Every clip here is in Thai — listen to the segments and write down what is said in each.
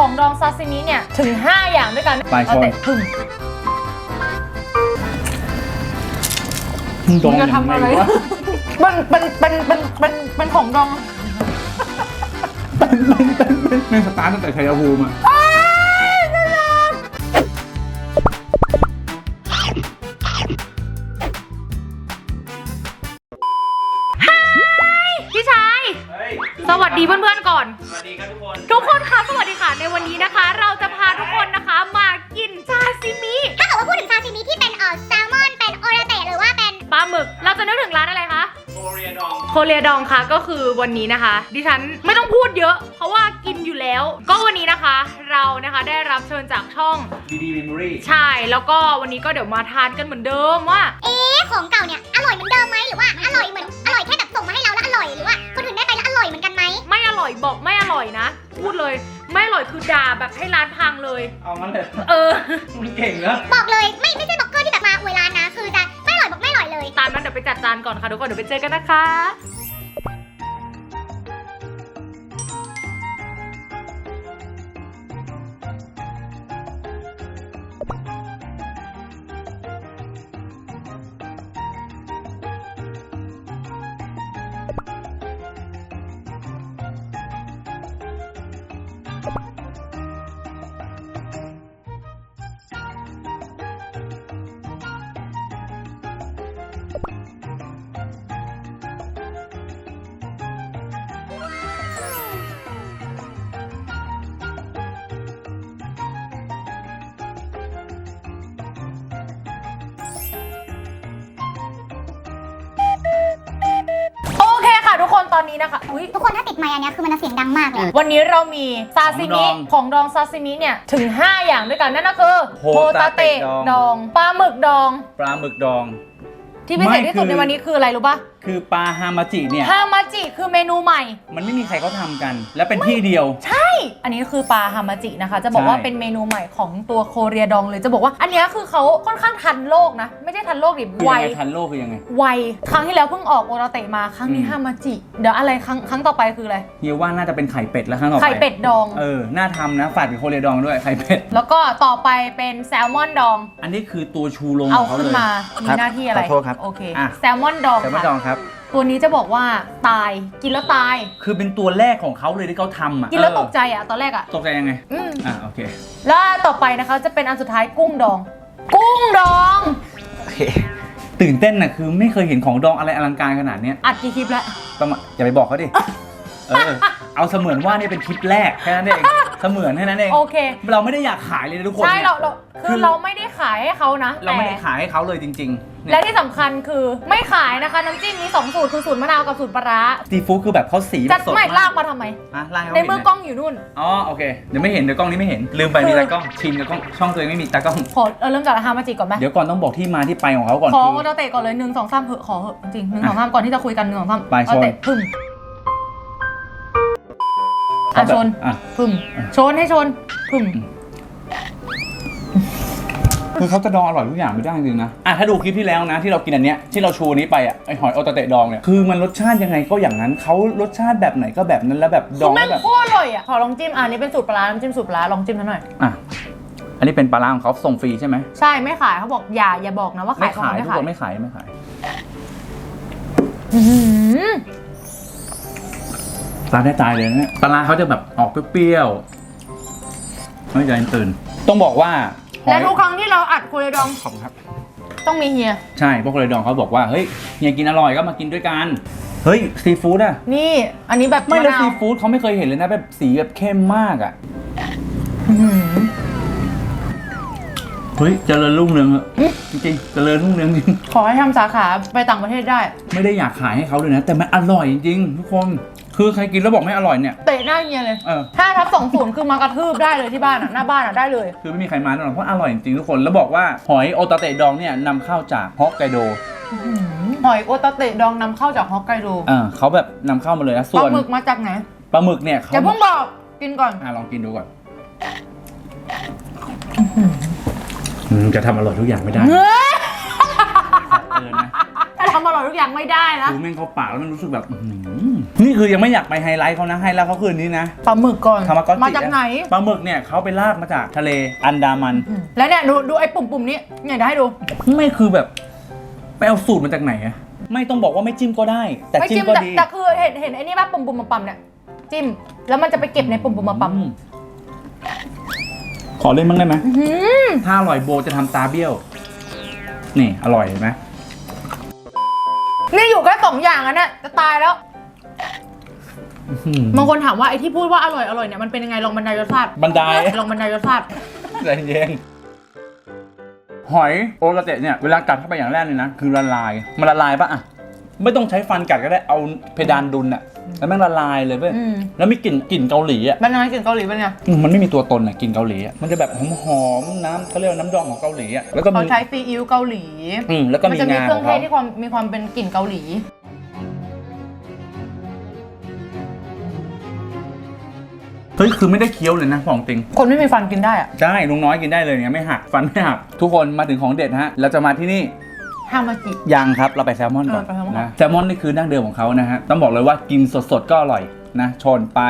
ของดองซาซิมิเนี่ย ถึง 5 อย่างด้วยกันไปชน เอาแต่พึ่งมึงดองมึงจะทำอะไรยังงวมันมันมันมันมันมันของดองเป็นเป็นเป็นเป็นเป็นสตาร์ทตั้งแต่ชัยภูมิอะพี่ชาย สวัสดีเพื่อนๆก่อน สวัสดีครับทุกคน ทุกคนคะสวัสดีค่ะ ในวันนี้นะคะ เราจะพาทุกคนนะคะมากินซาซิมิ ถ้าเกิดว่าพูดถึงซาซิมิที่เป็นเอ่อแซลมอน เป็นโอราเตะหรือว่าเป็นปลาหมึก เราจะนึกถึงร้านอะไรคะ โคเรียดอง โคเรียดองค่ะก็คือวันนี้นะคะ ดิฉันไม่ต้องพูดเยอะ เพราะว่ากินอยู่แล้ว ก็วันนี้นะคะ เรานะคะได้รับเชิญจากช่อง ดีดีเมมโมรี่ใช่ แล้วก็วันนี้ก็เดี๋ยวมาทานกันเหมือนเดิมว่า เอ๊ะของเก่าเนี่ย อร่อยเหมือนเดิมไหมหรือว่าอร่อยเหมือนอร่อยแค่แบบส่งมาให้เราแล้วอร่อยหรือว่าคน ร่อยบอกไม่อร่อยนะ พูดเลยไม่อร่อยคือด่าแบบให้ร้านพังเลย เอางั้นเลยเออมึงเก่งเหรอบอกเลยไม่ไม่ใช่บล็อกเกอร์ที่แบบมาอวยร้านนะ คือจะไม่อร่อยบอกไม่อร่อยเลย ตามนั้นเดี๋ยวไปจัดจานก่อนค่ะทุกคนเดี๋ยวไปเจอกันนะคะ อนนี้นะคะอุ้ยทุกคนถ้าติดไมค์อันเนี้ยคือมันจะเสียงดังมากเลย วันนี้เรามีซาซิมิของดองซาซิมิเนี่ยถึง 5 อย่างด้วยกันนั่นก็คือตาเตะดองปลาหมึกดอง ปลาหมึกดอง ที่พิเศษที่สุดไม่คือในวันนี้คืออะไรรู้ป่ะ คือปลาฮามาจิเนี่ย ฮามาจิคือเมนูใหม่ มันไม่มีใครเขาทำกัน และเป็นที่เดียว ใช่ อันนี้คือปลาฮามาจินะคะ จะบอกว่าใช่ เป็นเมนูใหม่ของตัวโคเรียดองเลย จะบอกว่าอันเนี้ยคือเขาค่อนข้างทันโลกนะ ไม่ใช่ทันโลกดิคือไว ยังไงทันโลกคือยังไง ไว ครั้งที่แล้วเพิ่งออกโอราเตะมาครั้งนี้อืม ฮามาจิ เดี๋ยวอะไรครั้งครั้งต่อไปคืออะไร เฮียว่าน่าจะเป็นไข่เป็ดแล้วครั้งต่อไปไข่เป็ดดอง เออ น่าทำนะ ฝาดกับโคเรียดองด้วยไข่เป็ด แล้วก็ต่อไปเป็นแซลมอนดอง อันนี้คือตัวชูโรงขเอาองเขาขึ้นเลยมา มีหน้าที่อะไร ขอโทษครับ โอเค อะแซลมอนดองแต่ไม่ดองค่ะครับ ตัวนี้จะบอกว่าตายกินแล้วตาย คือเป็นตัวแรกของเขาเลยที่เขาทำอะกินแล้วเออตกใจอะตอนแรกอะตกใจยังไงอืมอะโอเค แล้วต่อไปนะคะจะเป็นอันสุดท้ายกุ้งดอง กุ้งดองโอเคตื่นเต้นน่ะคือไม่เคยเห็นของดองอะไรอลังการขนาดเนี้ยอัดกี่คลิปแล้วต้องมาอย่าไปบอกเขาดิ เออ เอาเสมือนว่านี่เป็นคลิปแรกแค่นั้นเอง เสมือนแค่นั้นเอง โอเค เราไม่ได้อยากขายเลยนะทุกคนใช่เนี่ยเราเราคืคืออเราไม่ได้ขายให้เขานะเราไม่ได้แต่ขายให้เขาเลยจริงๆเนี่ยและที่สำคัญคือไม่ขายนะคะ น้ำจิ้มมีสองสูตรคือสูตรมะนาวกับสูตรปลาร้าซีฟู้ดคือแบบเขาสีจะสดไม่มาลากกมาทำไมอะลากให้ในเขามือเห็นกล้องอยู่นู่นอ๋อโอเคเดี๋ยวไม่เห็นเดี๋ยวกล้องนี้ไม่เห็นลืมไปมีคือตากล้องชินกับกล้องช่องตัวเองไม่มีตากล้องขอเออเริ่มจากฮามาจิก่อนไหมเดี๋ยวก่อนต้องบอกที่มาที่ไปของเขาก่อนขอคือโอตาเตะก่อนเลยหนึ่งสองสามเหอะขอเหอะจริงหนึ่งสองสามก่อนที่จะคุยกันหนึ่งสองสามไปโอตาเตะชนพึ่งเขา อะแบบชนอะพึ่งชนให้ชนพึ่งคือเขาจะดองอร่อยทุกอย่างไม่ได้จริงๆนะ อะถ้าดูคลิปที่แล้วนะ ที่เรากินอันเนี้ยที่เราชูอันนี้ไปอะไอหอยโอตาเตะดองเนี่ยคือมันรสชาติยังไงก็อย่างนั้นเขารสชาติแบบไหนก็แบบนั้นแล้วแบบดคือองแม่แล้วงแบบโคตรอร่อยอะขอลองจิ้มอะอันนี้เป็นสูตรปลาร้าน้ำจิ้มสูตรปลาร้าลองจิ้มท่าหน่อยอะอันนี้เป็นปลาร้าของเขาส่งฟรีใช่ไหมใช่ไม่ขายเขาบอกอย่าอย่าบอกนะว่าไม่ขายขายไม่ทุกขายคนไม่ขายไม่ขายอื้อหือ ตาได้ตายเลยนะเนี่ยปลาร้าเขาจะแบบออกเปรี้ยวๆไม่ใจตื่น ต้องบอกว่าหอและยทุกครั้งที่เราอัดโคเรดองขอบคุณครับ ต้องมีเฮีย ใช่พวกเลยดองเขาบอกว่าเฮ้ยเฮียกินอร่อยก็มากินด้วยกันเฮ้ยซีฟู้ดอะนี่ อันนี้แบบไม่แล้วะนาวซีฟู้ดเขาไม่เคยเห็นเลยนะแบบสีแบบเข้มมากอะอื้อหือเฮ้ยเจริญรุ่งเรืองอะจริงๆเจริญรุ่งเรืองจริง ขอให้ทำสาขาไปต่างประเทศได้ ไม่ได้อยากขายให้เขาเลยนะ แต่มันอร่อยจริงๆทุกคน คือใครกินแล้วบอกไม่อร่อยเนี่ย เตะหน้าเฮียเลยเออ ถ้าทับสองศูนย์คือมากระทืบได้เลยที่บ้านอะหน้าบ้านอะได้เลย คือไม่มีใครมาแน่นอนเพราะอร่อยจริงๆทุกคนแล้วบอกว่าหอยโอตาเตะดองเนี่ยนำเข้าจากฮอกไกโดหอยโอตาเตะดองนำเข้าจากฮอกไกโดอ่าเขาแบบนำเข้ามาเลยนะปส่ลาวนหมึกมาจากไหนปลาหมึกเนี่ยเขาอย่าเพิ่งบอกกินก่อน อะลองกินดูก่อนอืมจะทำอร่อยทุกอย่างไม่ได้เฮ้ยเออนะถ้าทำอร่อยทุกอย่างไม่ได้นะคือแม่งเข้าปากแล้วมันรู้สึกแบบอื้อหือ นี่คือยังไม่อยากไปไฮไลท์เขานะไฮไลท์เขาคืออันนี้นะปลาหมึกก่อนคามากอจิมาจากไหน ปลาหมึกเนี่ยเขาไปลากมาจากทะเลอันดามันอืมแล้วเนี่ยดูดูไอ้ปุ่มปุ่มๆนี้เนี่ยเดี๋ยวให้ดู ไม่คือแบบไปเอาสูตรมาจากไหนอะไม่ต้องบอกว่าไม่จิ้มก็ได้ แต่ไม่จิ้มจิ้มก็แต่ดีแต่คือเห็นเห็นไอ้นี่ป่ะปุ่มปุ่มมาปั๊มเนี่ยจิ้มแล้วมันจะไปเก็บในปุ่มปุ่มมาปั๊มอืขอเล่นบ้างได้ไหมอื้อหือถ้าอร่อยโบจะทำตาเบี้ยว นี่อร่อยเห็นไหม นี่อยู่แค่สองอย่างอันเนี้ยจะตายแล้วอื้อหือ บางคนถามว่าไอ้ที่พูดว่าอร่อยอร่อยเนี่ยมันเป็นยังไงลองบรรยายรสชาติบันไดลองบรรยายรสชาติใจเย็นหอยโอรากาเตะเนี่ยเวลากัดเข้าไปอย่างแรกเลยนะ คือละลายมันละลายปะอะไม่ต้องใช้ฟันกัดก็ได้เอาเพดานดุนอะแล้วแม่งละลายเลยเว้ยอืมแล้วมีกลิ่นกลิ่นเกาหลีอะเป็นยังไงกลิ่นเกาหลีเป็นไงอืมมันไม่มีตัวตนอะกลิ่นเกาหลีอะมันจะแบบหอมๆน้ำเขาเรียกว่าน้ำดองของเกาหลีอะแล้วก็เขามีใช้ซีอิ๊วเกาหลี อืมแล้วก็มันมีจะมีงาเครื่ขอองงเทศเขาที่ความมีความเป็นกลิ่นเกาหลี ฮ้ยคือไม่ได้เคี้ยวเลยนะของจริง คนไม่มีฟันกินได้อะใช่ลุงน้อยกินได้เลยเนี่ยไม่หักฟันไม่หักทุกคนมาถึงของเด็ดฮะเราจะมาที่นี่ฮามาจิ ยังครับเราไปแซลมอนก่อนเออไปแซลมอนก่อนนะแซลมอนนี่คือดั้งเดิมของเขานะฮะต้องบอกเลยว่ากินสดๆก็อร่อยนะชนไป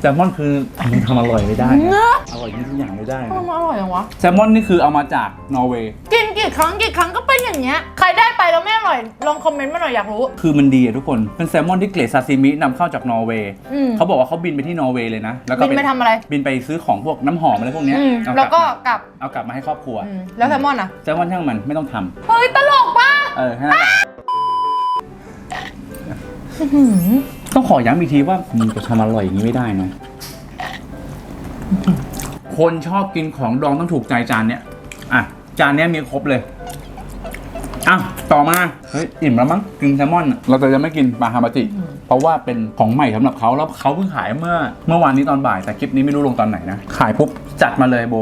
แซลมอนคือมันทำอร่อยไม่ได้นะอร่อยทุกอย่างไม่ได้ทำนะไมอร่อยจังวะแซลมอนนี่คือเอามาจากนอร์เวย์ กิน กี่ครั้งกี่ครั้งก็เป็นอย่างเงี้ย ใครได้ไปแล้วไม่อร่อย ลองคอมเมนต์มาหน่อยอยากรู้ คือมันดีอะทุกคน เป็นแซลมอนที่เกรดซาซิมินำเข้าจากนอร์เวย์ อืม เขาบอกว่าเขาบินไปที่นอร์เวย์เลยนะ แล้วก็บินไปทำอะไร บินไปซื้อของพวกน้ำหอมอะไรพวกเนี้ยอืมเอาแล้วกก็ลับมากลับเอากลับมาให้ครอบครัวอืมแล้วแซลมอนอะ แซลมอนช่างมันไม่ต้องทำเฮ้ย ตลกปะเออแค่นั้นแหละต้องขอย้ำอีกทีว่ามึงจะทำอร่อยอย่างนี้ไม่ได้นะ คนชอบกินของดองต้องถูกใจจานเนี้ยอะ จานเนี้ยมีครบเลยอะต่อมาเฮ้ยอิ่มแล้วมั้งกินแซลมอน เราจะยังไม่กินปลาฮามาจิ เพราะว่าเป็นของใหม่สำหรับเขาแล้วเขาเพิ่งขายเมื่อ เมื่อวานนี้ตอนบ่ายแต่คลิปนี้ไม่รู้ลงตอนไหนนะ ขายปุ๊บจัดมาเลยโบ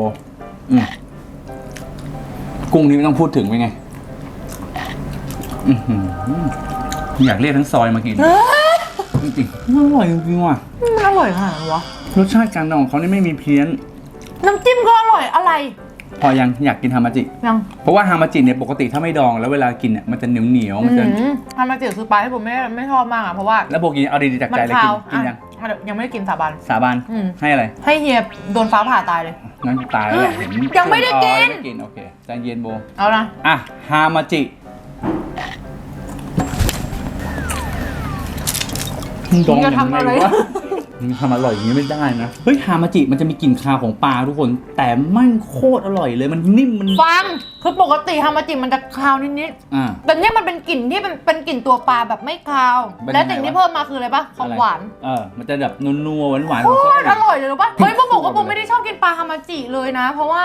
อืมกุ้งนี้ไม่ต้องพูดถึงเป็นไงอื้อหืออยากเรียกทั้งซอยมากินจริงๆอร่อยจริงๆว่ะมันอร่อยขนาดนั้นวะรสชาติการดองของเขานี่ไม่มีเพี้ยน น้ำจิ้มก็อร่อยอะไร พอยังอยากกินฮามาจิ ยังเพราะว่าฮามาจิเนี่ยปกติถ้าไม่ดองแล้วเวลากินเนี่ยมันจะเหนียวเหนียวๆมันจะอืมฮามาจิคือปลาที่ผมไม่ไม่ชอบมากอะเพราะว่าแล้วโบกินเอาดีๆจากมันใจเลยคากินวกินยังอะอะยังไม่ได้กินสาบาน สาบานอืม ให้อะไรให้เฮียโดนฟ้าผ่าตายเลย งั้นตายแล้วแหละเห็นยังไม่ได้กิน อ๋อยังไม่กินโอเคใจเย็นโบเอานะอะฮามาจิดองยังไงวะมึง ทำอร่อยอย่างนี้ไม่ได้นะเฮ้ยฮามาจิมันจะมีกลิ่นคาวของปลาทุกคน แต่มันโคตรอร่อยเลยมันนิ่มมัน ฟังคือปกติฮามาจิมันจะคาวนิดอ่า ๆแต่เนี่ยมันเป็นกลิ่นที่เป็นเป็นกลิ่นตัวปลาแบบไม่คาว เป็นและยังไงสิ่งที่วะเพิ่มมาคืออะไรปะความหวานเออมันจะแบบนัวๆหวานๆโคของตรอเขาร่อยเลยรู้ปะเฮ้ยโบบอกว่าโบไม่ได้ชอบกินปลาฮามาจิเลยนะ เพราะว่า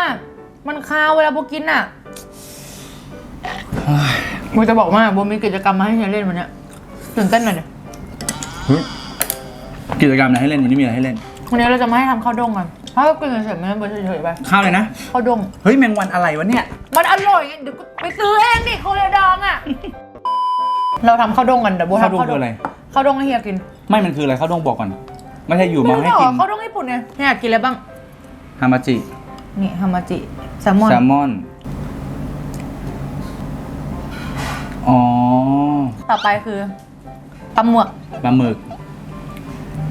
มันคาวเวลาโบกินอะโบจะบอกว่าโบมีกิจกรรมมาให้เฮียเล่นวันเนี้ยตื่นเต้นหน่อยดิเฮ้ย กิจกรรมอะไรให้เล่นวันนี้มีอะไรให้เล่น วันนี้เราจะมาให้ทำข้าวด้งกันถ้ากินเฉยๆไม่ให้โบเฉยๆไปข้าวเลยนะข้าวด้งเฮ้ยแมงวันอะไรวะเนี่ยมันอร่อยไงเดี๋ยวกูไปซื้อเองดิโคเรียดองอะ เราทำข้าวด้งกันเดี๋ยวโบข้าวทำด้งข้าวคือด้งอะไรข้าวด้งให้เฮียกินไม่มันคืออะไรข้าวด้งบอกก่อนไม่ใช่อยู่ไม่มารู้ให้เหรกิอนข้าวด้งญี่ปุ่นเนี่ยเนี่ยอยากกินอะไรบ้างฮามาจินี่ฮามาจิแซลมอนแซลมอนอ๋อต่อไปคือปลาหมึกปลาหมึก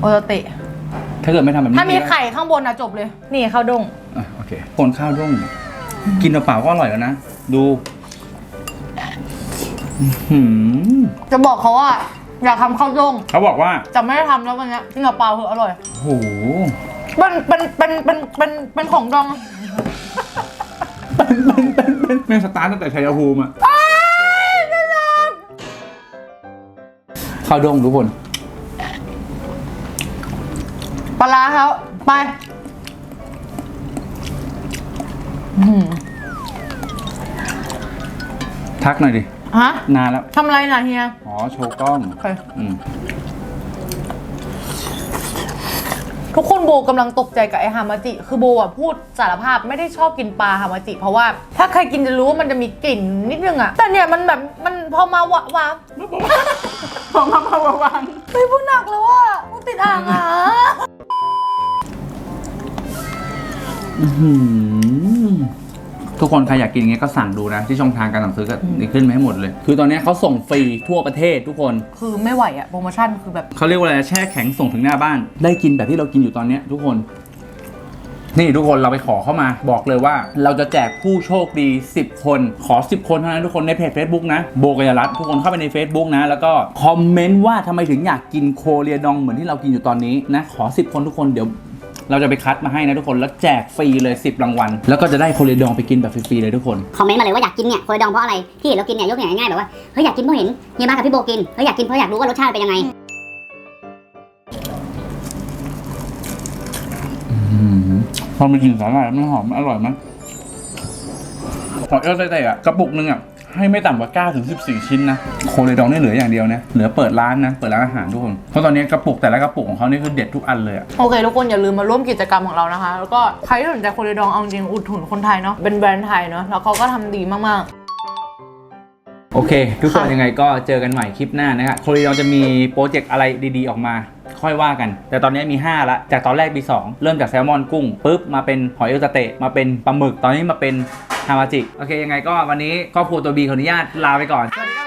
โอโตเตะ ถ้าเกิดไม่ทำแบบนี้ถ้ามีนะไข่ข้างบนอะจบเลย นี่ข้าวด้งอะโอเคคนข้าวด้งกินเปล่าๆก็อร่อยแล้วนะ ดูอื้อหือจะบอกเขาว่าอยากทำข้าวด้งเขาบอกว่าจะไม่ได้ทำแล้ววันเนี้ยกินกับเปล่าคืออร่อยโอ้โหเป็นเป็นเป็นเป็นเป็นเป็นของดอง เป็นเป็นเป็นเป็นเป็นสตาร์ทตั้งแต่ชัยภูมิอะข้าวด้งทุกคน ร้าเขาไปอื้อหือทักหน่อยดิ ฮะนานแล้ว ทำอะไรน่ะเฮีย อ๋อ โชว์กล้องโอเคอืมทุกคนโบกำลังตกใจกับไอฮามาจิ คือโบอะพูดสารภาพไม่ได้ชอบกินปลาฮามาจิ เพราะว่าถ้าใครกินจะรู้ว่ามันจะมีกลิ่นนิดนึงอะแต่เนี่ยมันแบบมันพอมาวะวางพอมามาวางไม่พูดหนักแล้วว่ากูติดอ่างอะอื้อหือ ทุกคนใครอยากกินอย่างเงี้ยก็สั่งดูนะ ที่ช่องทางการสั่งซื้อก็นี่ขึ้นมาให้หมดเลย คือตอนนี้เขาส่งฟรีทั่วประเทศทุกคนคือไม่ไหวอะโปรโมชั่นคือแบบเขาเรียกว่าอะไรนะแช่แข็งส่งถึงหน้าบ้าน ได้กินแบบที่เรากินอยู่ตอนเนี้ยทุกคนนี่ทุกคนเราไปขอเข้ามาบอกเลยว่า เราจะแจกผู้โชคดี 10 คนขอ 10 คนเท่านั้นทุกคนในเพจ Facebook นะ โบกยรัตน์ทุกคนเข้าไปใน Facebook นะ แล้วก็คอมเมนต์ว่าทำไมถึงอยากกินโคเรียดองเหมือนที่เรากินอยู่ตอนนี้นะ ขอ 10 คนทุกคนเดี๋ยว เราจะไปคัดมาให้นะทุกคนแล้วแจกฟรีเลย 10 รางวัล แล้วก็จะได้โคเรียดองไปกินแบบฟรีๆเลยทุกคน คอมเมนต์มาเลยว่าอยากกินเนี่ยโคยดองเพราะอะไรที่เห็นเรากินเนี่ยยกตัวอย่างง่ายๆแบบว่าเฮ้ยอยากกินเพราะเห็นเฮียมากับพี่โบกินเฮ้ยอยากกินเพราะอยากรู้ว่ารสชาติเป็นยังไงอืมพอไปกินสาหร่ายมันหอมมันอร่อยมั้ยหอยเอลเต้ๆอะกระปุกหนึงอะ ให้ไม่ต่ำกว่า 9 ถึง 14 ชิ้นนะ โคเรดองนี่เหลืออย่างเดียวนะ เหลือเปิดร้านนะ เปิดร้านอาหารทุกคน เพราะตอนนี้กระปุกแต่ละกระปุกของเขานี่คือเด็ดทุกอันเลยอะโอเค ทุกคนอย่าลืมมาร่วมกิจกรรมของเรานะคะ แล้วก็ใครที่สนใจโคเรดองเอาจริงอุดหนุนคนไทยเนาะ เป็นแบรนด์ไทยเนาะ แล้วเขาก็ทำดีมาก โอเค ทุกคนยังไงก็เจอกันใหม่คลิปหน้านะครับโคเราจะมีโปรเจกต์อะไรดีๆออกมา ค่อยว่ากัน แต่ตอนนี้มี 5 ละ จากตอนแรกมี 2 เริ่มจากแซลมอนกุ้งปุ๊บมาเป็นหอยเอลสเตะมาเป็นปลาหมึก ตอนนี้มาเป็นฮามาจิ โอเค ยังไงก็วันนี้ครอบครัวตัวบีขออนุญาตลาไปก่อนสวัสดี